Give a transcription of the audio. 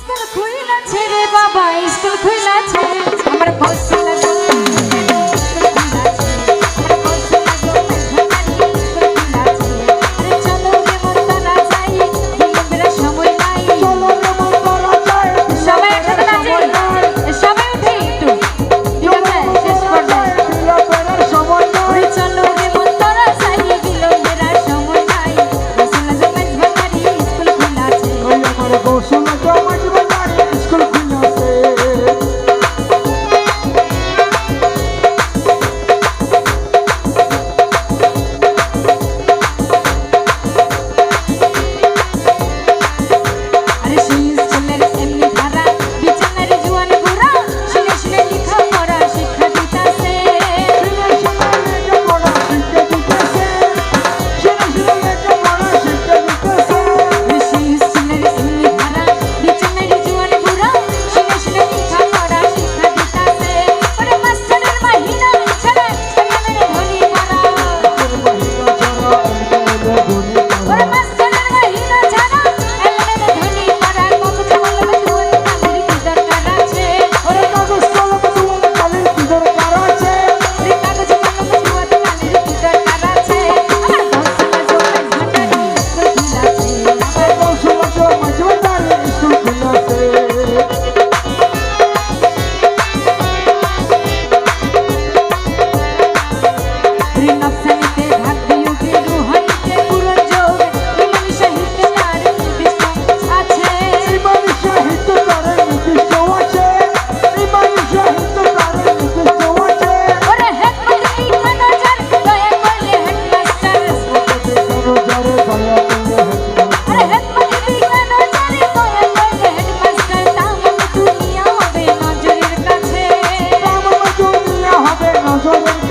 School খুইলা ছেড়ে বাবা স্কুল খুইলা ছেড়ে আমার বসালা Bolsonaro. Vamos